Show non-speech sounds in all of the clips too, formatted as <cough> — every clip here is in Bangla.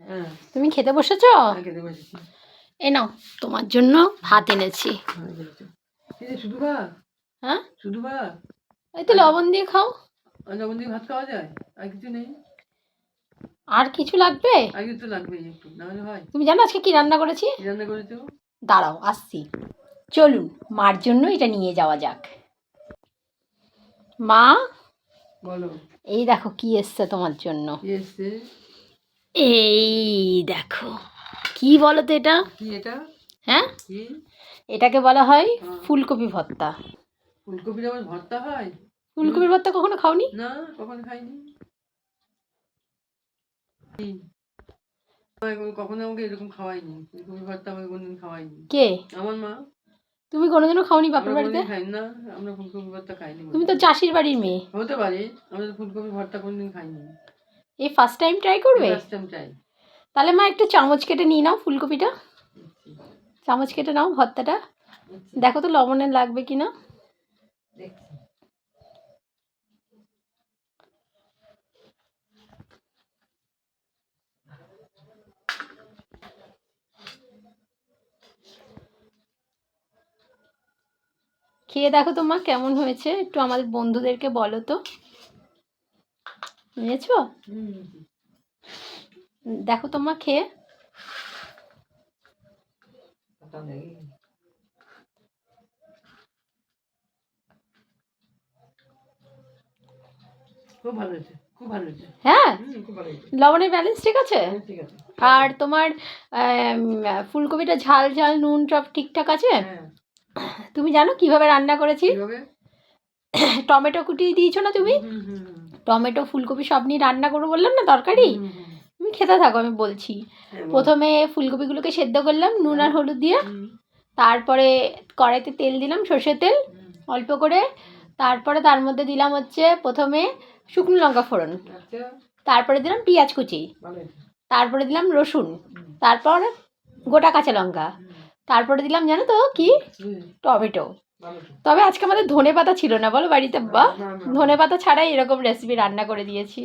হ্যাঁ। তুমি খেতে বসেছো? বসেছি। এ নাও তোমার জন্য ভাত এনেছি। শুধু ভাত? হ্যাঁ? শুধু ভাত? এই তো লবণ দিয়ে খাও। লবণ দিয়ে ভাত খাওয়া যায়? আর কিছু নেই? আর কিছু লাগবে? আর কিছু একটু হয়। তুমি জানো আজকে কি রান্না করেছি? রান্না করেছ? দাঁড়াও আসছি। চলুন মার জন্য এটা নিয়ে যাওয়া যাক। মা? বলো। এই দেখো কি এসছে তোমার জন্য। এসছে? এই দেখো কি বলো তো এটা? কি এটা? হ্যাঁ? এটাকে বলা হয় হ্যাঁ। ফুলকপি ভর্তা। ফুলকপির আবার ভর্তা হয়? ফুলকপির ভর্তা কখনো খাওনি? না কখন খাইনি? কখনো আমাকে এরকম খাওয়াইনি ফুলকপি ভর্তা আমাকে কোনদিন খাওয়াইনি কে? আমার মা। তুমি কোনোদিনও খাওনি বাপের বাড়িতে? খাই না আমরা ফুলকপি ভর্তা খাইনি। তুমি তো চাষির বাড়ির মেয়ে। হতে পারে আমরা ফুলকপি ভর্তা কোনদিন খাইনি। এই ফার্স্ট টাইম ট্রাই করবে? ফার্স্ট টাইম চাই তাহলে মা একটু চামচ কেটে নিয়ে নাও ফুলকপিটা। চামচ কেটে নাও ভর্তাটা। দেখো তো লবণের লাগবে কি না খেয়ে দেখো তো মা কেমন হয়েছে। একটু আমাদের বন্ধুদেরকে বলো তো। নিয়েছো দেখো তো মা খেয়ে হ্যাঁ? লবণের ব্যালেন্স ঠিক আছে? আর তোমার ফুলকপিটা ঝাল ঝাল নুন সব ঠিকঠাক আছে? হ্যাঁ। তুমি জানো কীভাবে রান্না করেছি? <coughs> টমেটো কুটিয়ে দিয়েছ না তুমি। টমেটো ফুলকপি সব নিয়ে রান্না করব বললাম না তরকারি? তুমি খেতে থাকো আমি বলছি। হ্যাঁ, প্রথমে ফুলকপিগুলোকে সেদ্ধ করলাম নুন আর হলুদ দিয়ে। তারপরে কড়াইতে তেল দিলাম সর্ষের তেল অল্প করে। তারপরে তার মধ্যে দিলাম হচ্ছে প্রথমে শুকনো লঙ্কা ফোড়ন। আচ্ছা। তারপরে দিলাম পেঁয়াজ কুচি। তারপরে দিলাম রসুন। তারপর গোটা কাঁচা লঙ্কা। তারপরে দিলাম জানো তো কি? টমেটো। তবে আজকে আমাদের ধনে পাতা ছিল না বলো বাড়িতে? বা ধনে পাতা ছাড়াই এরকম রেসিপি রান্না করে দিয়েছি।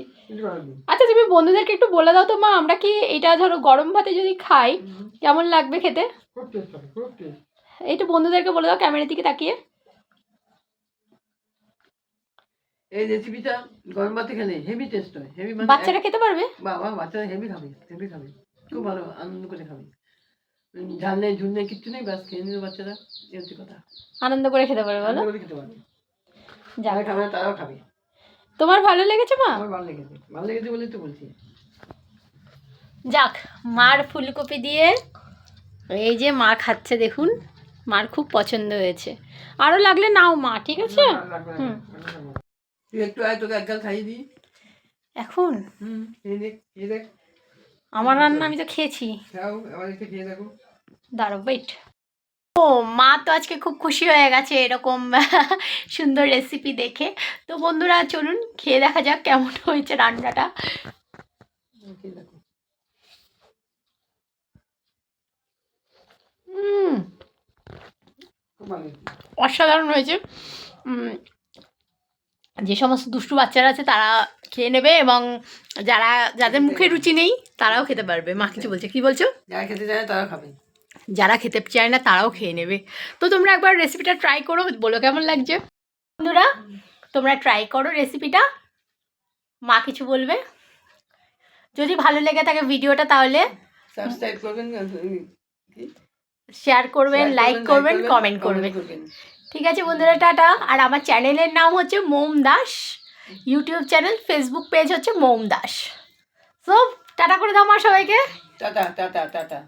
আচ্ছা তুমি বন্ধুদেরকে একটু বলে দাও তো মা আমরা কি এটা ধরো গরম ভাতে যদি খাই কেমন লাগবে খেতে? এইটু বন্ধুদেরকে বলে দাও ক্যামেরার দিকে তাকিয়ে। এই রেসিপিটা গরম ভাতে খেলে হেভি টেস্ট হয়। হেভি মানে বাচ্চারা খেতে পারবে? বাবা বাচ্চারা হেভি খাবে হেভি খাবে। খুব ভালো আনন্দ করে খাবে। ঝাল নেই ঝুল নেই কিচ্ছু নেই ব্যাস খেয়ে নিল বাচ্চারা এই হচ্ছে কথা আনন্দ করে খেতে পারবে বলো আনন্দ খেতে পারবে যারা খাবে তারাও খাবে তোমার ভালো লেগেছে মা আমার ভালো লেগেছে ভালো লেগেছে বলেই তো বলছি যাক মার ফুলকপি দিয়ে এই যে মা খাচ্ছে দেখুন মার খুব পছন্দ হয়েছে আরও লাগলে নাও মা ঠিক আছে হুম। একটু আয় তোকে একগাল খাইয়ে দিই এখন হুম আমার রান্না আমি তো খেয়েছি। দাঁড়ো ওয়েট ও মা তো আজকে খুব খুশি হয়ে গেছে এরকম <laughs> সুন্দর রেসিপি দেখে। তো বন্ধুরা চলুন খেয়ে দেখা যাক কেমন হয়েছে রান্নাটা। অসাধারণ হয়েছে। যে সমস্ত দুষ্টু বাচ্চারা আছে তারা খেয়ে নেবে এবং যারা যাদের মুখে রুচি নেই তারাও খেতে পারবে। মা কিছু বলছে? কি বলছো? যারা খেতে চায় তারা খাবে। যারা খেতে চায় না তারাও খেয়ে নেবে। তো তোমরা একবার রেসিপিটা ট্রাই করো বলো কেমন লাগছে? বন্ধুরা তোমরা ট্রাই করো রেসিপিটা মা কিছু বলবে? যদি ভালো লেগে থাকে ভিডিওটা তাহলে সাবস্ক্রাইব করবেন শেয়ার করবেন লাইক করবেন কমেন্ট করবেন। ঠিক আছে বন্ধুরা, টাটা। আর আমার চ্যানেলের নাম হচ্ছে Mom Das. YouTube channel, Facebook page হচ্ছে মোম দাস। সো টাটা করে দাও আমার সবাইকে। Tata tata tata.